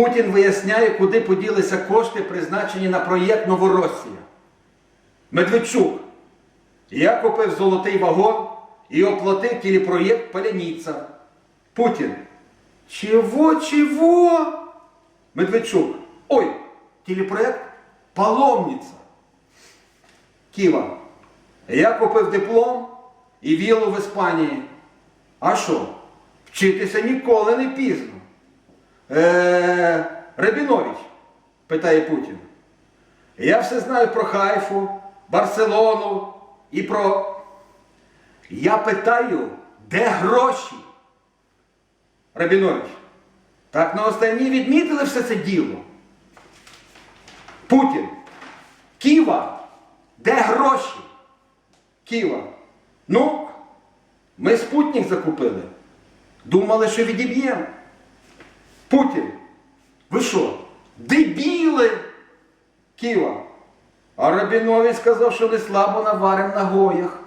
Путін виясняє, куди поділися кошти, призначені на проєкт Новоросія. Медведчук. Я купив золотий вагон і оплатив телепроєкт Поляніця. Путін. Чего, чего? Медведчук. Ой, телепроект Паломниця. Ківа. Я купив диплом і віллу в Іспанії. А що? Вчитися ніколи не пізно. Е, Рабінович, питає Путін. Я все знаю про Хайфу, Барселону і про. Я питаю, де гроші? Рабінович, так на останній відмітили все це діло. Путін. Ківа, де гроші? Ківа. Ну, ми спутник закупили. Думали, що відіб'ємо. Путін. Ви що? Дебіли? Ківа. А Рабінові сказав, що не слабо наварим на гоях.